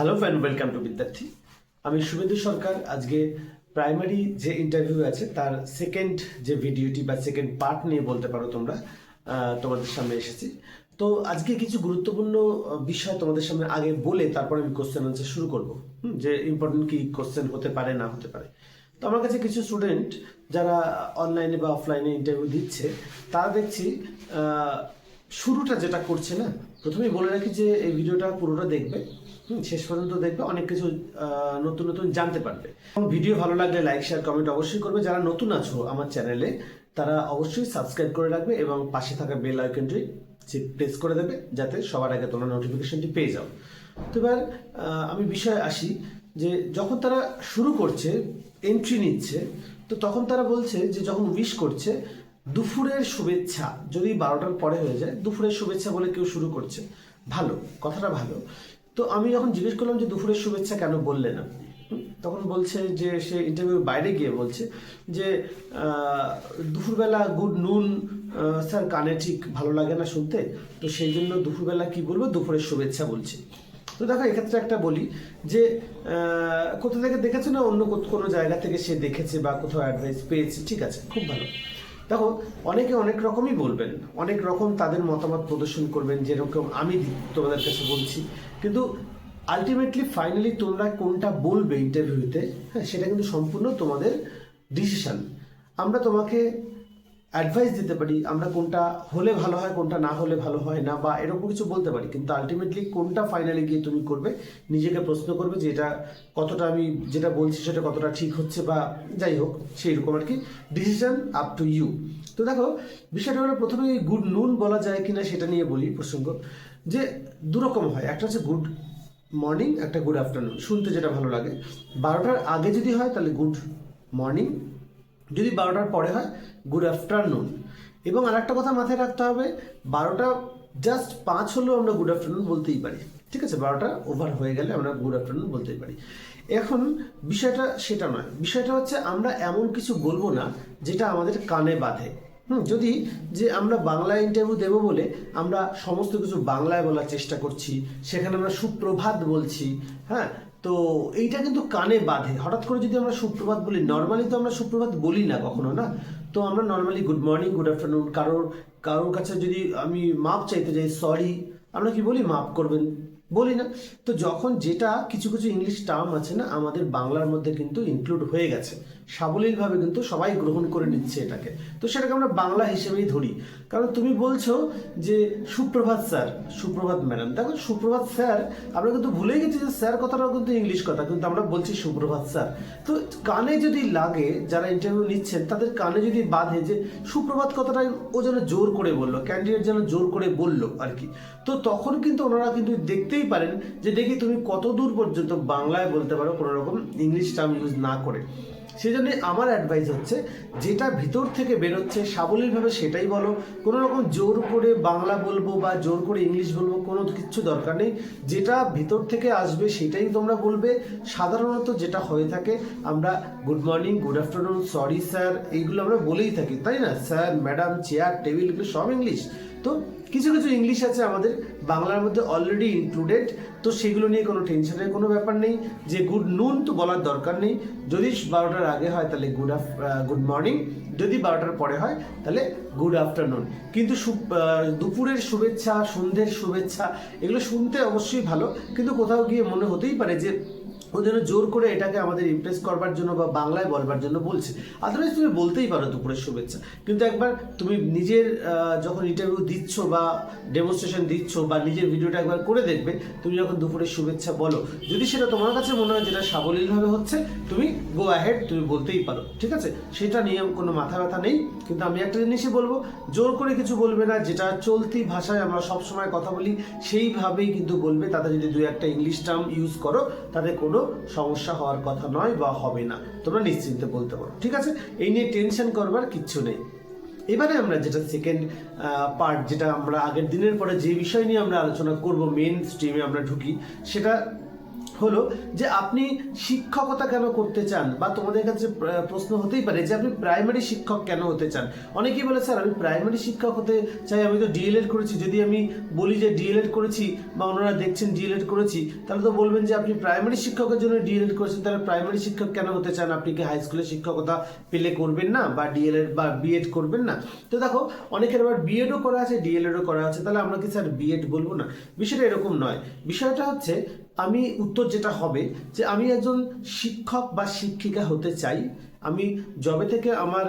Hello and welcome to বিদ্যার্থী আমি শুভেন্দু সরকার, আজকে primary যে ইন্টারভিউ আছে, তার সেকেন্ড যে ভিডিওটি বা সেকেন্ড পার্ট নিয়ে বলতে পারো তোমরা তোমাদের সামনে এসেছি। তো আজকে কিছু গুরুত্বপূর্ণ বিষয় তোমাদের সামনে আগে বলে তারপর আমি কোশ্চেন আনসার শুরু করব। যে ইম্পর্টেন্ট কি কোশ্চেন হতে পারে, না হতে পারে। তো আমার কাছে কিছু স্টুডেন্ট যারা অনলাইনে বা অফলাইনে ইন্টারভিউ দিচ্ছে, তারা দেখছি শুরুটা যেটা করছে না, প্রথমেই বলে রাখি যে এই ভিডিওটা পুরোটা দেখবে। শেষ পর্যন্ত দেখবে অনেক কিছু নতুন নতুন জানতে পারবে। এবং ভিডিও ভালো লাগলে লাইক শেয়ার কমেন্ট অবশ্যই করবে। যারা নতুন আছো আমার চ্যানেলে তারা অবশ্যই সাবস্ক্রাইব করে রাখবে এবং পাশে থাকা বেল আইকনটি প্রেস করে দেবে, যাতে সবার আগে তোমরা নোটিফিকেশনটি পেয়ে যাও। তো এবার আমি বিষয়ে আসি যে যখন তারা শুরু করছে এন্ট্রি নিচ্ছে, তো তখন তারা বলছে যে যখন উইশ করছে, দুপুরের শুভেচ্ছা, যদি বারোটার পরে হয়ে যায়, দুপুরের শুভেচ্ছা বলে কেউ শুরু করছে। ভালো, কথাটা ভালো। তো আমি যখন জিজ্ঞেস করলাম যে দুপুরের শুভেচ্ছা কেন বললেন আপনি তখন বলছে যে সে ইন্টারভিউ বাইরে গিয়ে বলছে যে দুপুরবেলা গুড নুন স্যার কানে ঠিক ভালো লাগে না শুনতে, তো সেই জন্য দুপুরবেলা কি বলব, দুপুরের শুভেচ্ছা বলছি। তো দেখো, এক্ষেত্রে একটা বলি যে কোথা থেকে দেখেছে না অন্য কোনো জায়গা থেকে সে দেখেছে বা কোথাও অ্যাডভাইস পেয়েছে? ঠিক আছে, খুব ভালো। দেখো, অনেকে অনেক রকমই বলবেন, অনেক রকম তাদের মতামত প্রদর্শন করবেন, যেরকম আমি তোমাদের কাছে বলছি। কিন্তু আলটিমেটলি ফাইনালি তোমরা কোনটা বলবে ইন্টারভিউতে হ্যাঁ সেটা কিন্তু সম্পূর্ণ তোমাদের ডিসিশন আমরা তোমাকে অ্যাডভাইস দিতে পারি, আমরা কোনটা হলে ভালো হয়, কোনটা না হলে ভালো হয় না, বা এরকম কিছু বলতে পারি। কিন্তু আলটিমেটলি কোনটা ফাইনালি গিয়ে তুমি করবে, নিজেকে প্রশ্ন করবে যে এটা কতটা আমি যেটা বলছি সেটা কতটা ঠিক হচ্ছে বা যাই হোক সেই রকম আর কি। ডিসিশন আপ টু ইউ তো দেখো, বিষয়টা হলো প্রথমে গুড নুন বলা যায় কিনা সেটা নিয়ে বলি প্রসঙ্গ, যে দুরকম হয়। একটা হচ্ছে গুড মর্নিং একটা গুড আফটারনুন শুনতে যেটা ভালো লাগে। বারোটার আগে যদি হয়, তাহলে গুড মর্নিং যদি বারোটার পরে হয় গুড আফটারনুন এবং আরেকটা কথা মাথায় রাখতে হবে, বারোটা জাস্ট পাঁচ হলেও আমরা গুড আফটারনুন বলতেই পারি। ঠিক আছে? বারোটা ওভার হয়ে গেলে আমরা গুড আফটারনুন বলতেই পারি। এখন বিষয়টা সেটা নয়। বিষয়টা হচ্ছে আমরা এমন কিছু বলব না, যেটা আমাদের কানে বাঁধে। হুম, যদি যে আমরা বাংলা ইন্টারভিউ দেবো বলে আমরা সমস্ত কিছু বাংলায় বলার চেষ্টা করছি, সেখানে আমরা সুপ্রভাত বলছি হ্যাঁ? তো এইটা কিন্তু কানে বাঁধে। হঠাৎ করে যদি আমরা সুপ্রভাত বলি নর্মালি তো আমরা সুপ্রভাত বলি না কখনো, না? তো আমরা normally good morning good afternoon কারোর কারোর কাছে যদি আমি মাপ চাইতে যাই সরি আমরা কি বলি? মাপ করবেন। বলি না। তো যখন যেটা কিছু কিছু ইংলিশ টার্ম আছে না, আমাদের বাংলার মধ্যে কিন্তু ইনক্লুড হয়ে গেছে। সাবলীলভাবে কিন্তু সবাই গ্রহণ করে নিচ্ছে এটাকে। তো সেটাকে আমরা বাংলা হিসেবেই ধরি। কারণ তুমি বলছো যে সুপ্রভাত স্যার, সুপ্রভাত ম্যাডাম। দেখো, সুপ্রভাত স্যার, আমরা কিন্তু ভুলে গেছি যে স্যার কথাটাও কিন্তু ইংলিশ কথা, কিন্তু আমরা বলছি সুপ্রভাত স্যার। তো কানে যদি লাগে, যারা ইন্টারভিউ নিচ্ছেন, তাদের কানে যদি বাঁধে যে সুপ্রভাত কথাটা ও যেন জোর করে বলল ক্যান্ডিডেট যেন জোর করে বলল আর কি, তো তখন কিন্তু ওনারা কিন্তু দেখতেই পারেন যে দেখি তুমি কত দূর পর্যন্ত বাংলায় বলতে পারো কোনো রকম ইংলিশ টার্ম ইউজ না করে। সেই আমার অ্যাডভাইস হচ্ছে, যেটা ভিতর থেকে বেরোচ্ছে, সাবলীলভাবে সেটাই বলো। কোনো রকম জোর করে বাংলা বলব বা জোর করে ইংলিশ বলব, কোনো কিচ্ছু দরকার নেই। যেটা ভিতর থেকে আসবে সেটাই তোমরা বলবে। সাধারণত যেটা হয়ে থাকে, আমরা good morning good afternoon sorry sir এইগুলো আমরা বলেই থাকি, তাই না? স্যার ম্যাডাম চেয়ার টেবিল এগুলো সব ইংলিশ তো কিছু কিছু ইংলিশ আছে আমাদের, বাংলার মধ্যে অলরেডি ইনক্লুডেড তো সেগুলো নিয়ে কোনো টেনশনের কোনো ব্যাপার নেই। যে গুড নুন তো বলার দরকার নেই। যদি বারোটার আগে হয়, তাহলে গুড আফ গুড মর্নিং যদি বারোটার পরে হয়, তাহলে গুড আফটারনুন কিন্তু দুপুরের শুভেচ্ছা, সন্ধ্যের শুভেচ্ছা, এগুলো শুনতে অবশ্যই ভালো। কিন্তু কোথাও গিয়ে মনে হতেই পারে যে ও জন্য জোর করে এটাকে আমাদের ইমপ্রেস করবার জন্য বা বাংলায় বলবার জন্য বলছে। আদারওয়াইজ তুমি বলতেই পারো দুপুরের শুভেচ্ছা। কিন্তু একবার তুমি নিজের যখন ইন্টারভিউ দিচ্ছ বা ডেমনস্ট্রেশন দিচ্ছ বা নিজের ভিডিওটা একবার করে দেখবে, তুমি যখন দুপুরের শুভেচ্ছা বলো। যদি সেটা তোমার কাছে মনে হয় যেটা সাবলীলভাবে হচ্ছে, তুমি গো অ্যাহেড তুমি বলতেই পারো। ঠিক আছে? সেটা নিয়ে কোনো মাথা ব্যথা নেই। কিন্তু আমি একটা জিনিসই বলব, জোর করে কিছু বলবে না, যেটা চলতি ভাষায় আমরা সবসময় কথা বলি, সেইভাবেই কিন্তু বলবে। তাতে যদি দু একটা ইংলিশ টার্ম ইউজ করো, তাতে কোনো সমস্যা হওয়ার কথা নয় বা হবে না। তোমরা নিশ্চিন্তে বলতে পারো, ঠিক আছে? এই নিয়ে টেনশন করবার কিচ্ছু নেই। এবারে আমরা যেটা সেকেন্ড পার্ট যেটা আমরা আগের দিনের পরে যে বিষয় নিয়ে আমরা আলোচনা করব মেন স্ট্রিমে আমরা ঢুকি, সেটা হলো যে আপনি শিক্ষকতা কেন করতে চান? বা তোমাদের কাছে প্রশ্ন হতেই পারে যে আপনি প্রাইমারি শিক্ষক কেন হতে চান? অনেকেই বলে, স্যার, আমি প্রাইমারি শিক্ষক হতে চাই, আমি তো ডিএলএড করেছি। যদি আমি বলি যে ডিএলএড করেছি বা ওনারা দেখছেন ডিএলএড করেছি, তাহলে তো বলবেন যে আপনি প্রাইমারি শিক্ষকের জন্য ডিএলএড করেছেন। তাহলে প্রাইমারি শিক্ষক কেন হতে চান? আপনি কি হাই স্কুলে শিক্ষকতা পেলে করবেন না? বা ডিএলএড বা বিএড করবেন না? তো দেখো, অনেকের আবার বিএডও করা আছে ডিএলএডও করা আছে। তাহলে আমরা কি, স্যার বিএড বলব না? বিষয়টা এরকম নয়। বিষয়টা হচ্ছে আমি উত্তর যেটা হবে যে আমি একজন শিক্ষক বা শিক্ষিকা হতে চাই আমি জবে থেকে আমার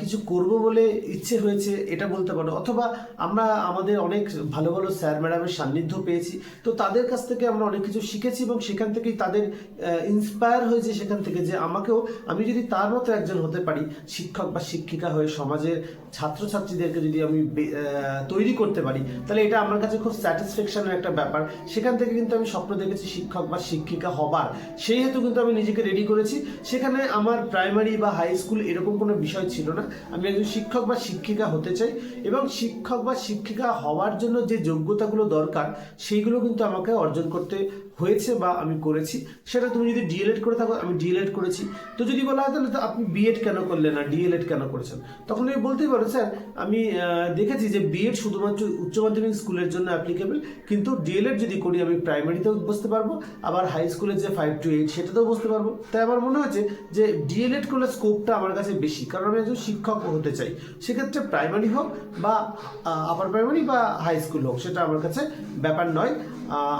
কিছু করব বলে ইচ্ছে হয়েছে এটা বলতে পারো। অথবা আমরা আমাদের অনেক ভালো ভালো স্যার ম্যাডামের সান্নিধ্য পেয়েছি। তো তাদের কাছ থেকে আমরা অনেক কিছু শিখেছি এবং সেখান থেকেই তাদের ইন্সপায়ার হয়েছে সেখান থেকে যে আমাকেও আমি যদি তার মতো একজন হতে পারি, শিক্ষক বা শিক্ষিকা হয়ে সমাজের ছাত্রছাত্রীদেরকে যদি আমি তৈরি করতে পারি, তাহলে এটা আমার কাছে খুব স্যাটিসফ্যাকশনের একটা ব্যাপার। সেখান থেকে কিন্তু আমি স্বপ্ন দেখেছি শিক্ষক বা শিক্ষিকা হবার। সেই হেতু কিন্তু আমি নিজেকে রেডি করেছি। সেখানে আমার প্রাইমারি বা হাই স্কুল এরকম কোনো বিষয় ছিল না। আমি একজন শিক্ষক বা শিক্ষিকা হতে চাই এবং শিক্ষক বা শিক্ষিকা হওয়ার জন্য যে যোগ্যতাগুলো দরকার, সেইগুলো কিন্তু আমাকে অর্জন করতে হয়েছে বা আমি করেছি, সেটা তুমি যদি ডিএলএড করে থাকো, আমি ডিএলএড করেছি। তো যদি বলা হয় তাহলে তো আপনি বিএড কেন করলেন না? ডিএলএড কেন করেছেন? তখন আমি বলতেই পারো, স্যার, আমি দেখেছি যে বিএড শুধুমাত্র উচ্চ মাধ্যমিক স্কুলের জন্য অ্যাপ্লিকেবল কিন্তু ডিএলএড যদি করি, আমি প্রাইমারিতেও বসতে পারব, আবার হাই স্কুলের যে ফাইভ টু এইট সেটাতেও বসতে পারব। তাই আমার মনে হয়েছে যে ডিএলএড করলে স্কোপটা আমার কাছে বেশি, কারণ আমি একজন শিক্ষক হতে চাই। সেক্ষেত্রে প্রাইমারি হোক বা আপার প্রাইমারি বা হাই স্কুল হোক, সেটা আমার কাছে ব্যাপার নয়।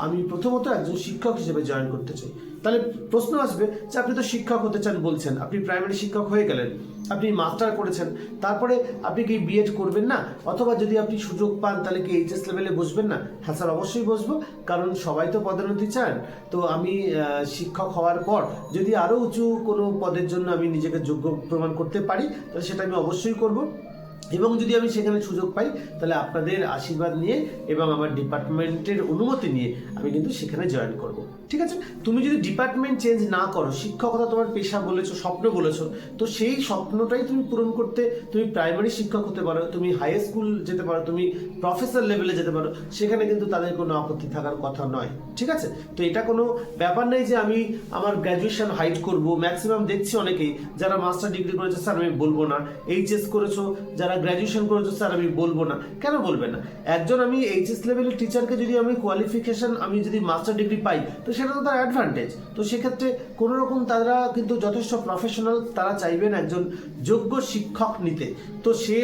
আমি প্রথমত একজন শিক্ষক হিসেবে জয়েন করতে চাই। তাহলে প্রশ্ন আসবে যে আপনি তো শিক্ষক হতে চান বলছেন, আপনি প্রাইমারি শিক্ষক হয়ে গেলেন, আপনি মাস্টার করেছেন, তারপরে আপনি কি বিএড করবেন না? অথবা যদি আপনি সুযোগ পান, তাহলে কি এইচএস লেভেলে বসবেন না? হ্যাঁ স্যার, অবশ্যই বসবো, কারণ সবাই তো পদোন্নতি চান। তো আমি শিক্ষক হওয়ার পর যদি আরও উঁচু কোনো পদের জন্য আমি নিজেকে যোগ্য প্রমাণ করতে পারি, তাহলে সেটা আমি অবশ্যই করব। এবং যদি আমি সেখানে সুযোগ পাই, তাহলে আপনাদের আশীর্বাদ নিয়ে এবং আমার ডিপার্টমেন্টের অনুমতি নিয়ে আমি কিন্তু সেখানে জয়েন করব। ঠিক আছে? তুমি যদি ডিপার্টমেন্ট চেঞ্জ না করো, শিক্ষকতা তোমার পেশা বলেছ, স্বপ্ন বলেছ, তো সেই স্বপ্নটাই তুমি পূরণ করতে, তুমি প্রাইমারি শিক্ষক হতে পারো, তুমি হাই স্কুল যেতে পারো, তুমি প্রফেসর লেভেলে যেতে পারো, সেখানে কিন্তু তাদের কোনো আপত্তি থাকার কথা নয়। ঠিক আছে? তো এটা কোনো ব্যাপার নেই যে আমি আমার গ্র্যাজুয়েশন হাইট করব। ম্যাক্সিমাম দেখছি অনেকেই, যারা মাস্টার ডিগ্রি করেছে, স্যার আমি বলব না। এইচএস করেছ, যারা গ্র্যাজুয়েশন করেছ স্যার আমি বলব না। কেন বলবে না? একজন আমি এইচএস লেভেলের টিচারকে যদি আমি কোয়ালিফিকেশন আমি যদি মাস্টার ডিগ্রি পাই, তো সেটা তো তার অ্যাডভান্টেজ তো সেক্ষেত্রে কোনো রকম তারা কিন্তু যথেষ্ট প্রফেশনাল তারা চাইবেন একজন যোগ্য শিক্ষক নিতে। তো সে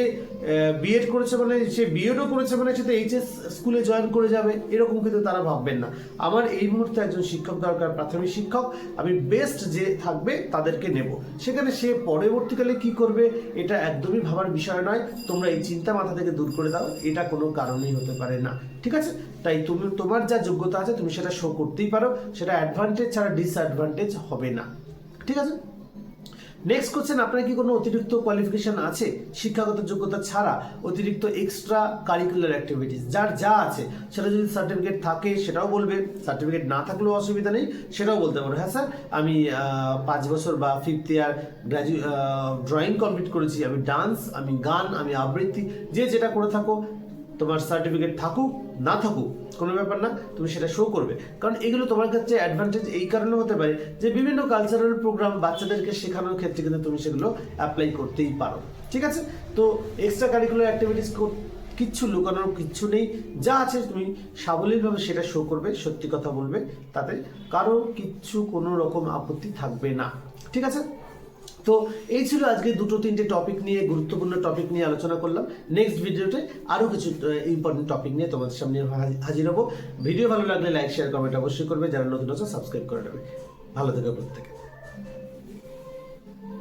বিএড করেছে মানে সে বিএডও করেছে মানে সে তো এইচএস স্কুলে জয়েন করে যাবে। এরকম কিন্তু তারা ভাববেন না। আমার এই মুহূর্তে একজন শিক্ষক দরকার, প্রাথমিক শিক্ষক। আমি বেস্ট যে থাকবে তাদেরকে নেব। সেখানে সে পরবর্তীকালে কি করবে, এটা একদমই ভাবার বিষয় নয়। তোমরা এই চিন্তা মাথা থেকে দূর করে দাও, এটা কোনো কারণেই হতে পারে না। ঠিক আছে? তাই তুমি, তোমার যা যোগ্যতা আছে, তুমি সেটা শো করতেই পারো। সেটা অ্যাডভান্টেজ ছাড়া ডিসঅ্যাডভান্টেজ হবে না। ঠিক আছে? নেক্সট কোশ্চেন আপনার কি কোনো অতিরিক্ত কোয়ালিফিকেশন আছে? শিক্ষাগত যোগ্যতা ছাড়া অতিরিক্ত এক্সট্রা কারিকুলার অ্যাক্টিভিটিস যার যা আছে, সেটা যদি সার্টিফিকেট থাকে, সেটাও বলবে। সার্টিফিকেট না থাকলেও অসুবিধা নেই, সেটাও বলতে পারো। হ্যাঁ স্যার, আমি পাঁচ বছর বা ফিফথ ইয়ার গ্র্যাজু ড্রয়িং কমপ্লিট করেছি। আমি ডান্স আমি গান, আমি আবৃত্তি, যে যেটা করে থাকো, তোমার সার্টিফিকেট থাকুক, না থাকুক কোনো ব্যাপার না, তুমি সেটা শো করবে। কারণ এগুলো তোমার ক্ষেত্রে অ্যাডভান্টেজ এই কারণে হতে পারে যে বিভিন্ন কালচারাল প্রোগ্রাম বাচ্চাদেরকে শেখানোর ক্ষেত্রে কিন্তু তুমি সেগুলো অ্যাপ্লাই করতেই পারো। ঠিক আছে? তো এক্সট্রা কারিকুলার অ্যাক্টিভিটিস কিচ্ছু লুকানোর কিচ্ছু নেই। যা আছে তুমি সাবলীলভাবে সেটা শো করবে, সত্যি কথা বলবে। তাতে কারও কিচ্ছু কোনো রকম আপত্তি থাকবে না। ঠিক আছে? তো এই ছিল আজকে দুটো তিনটে টপিক নিয়ে, গুরুত্বপূর্ণ টপিক নিয়ে আলোচনা করলাম। নেক্সট ভিডিওতে আরও কিছু ইম্পর্টেন্ট টপিক নিয়ে তোমাদের সামনে হাজির হব। ভিডিও ভালো লাগলে লাইক শেয়ার কমেন্ট অবশ্যই করবে। যারা নতুন আছে সাবস্ক্রাইব করে নেবে। ভালো থেকে প্রত্যেকে।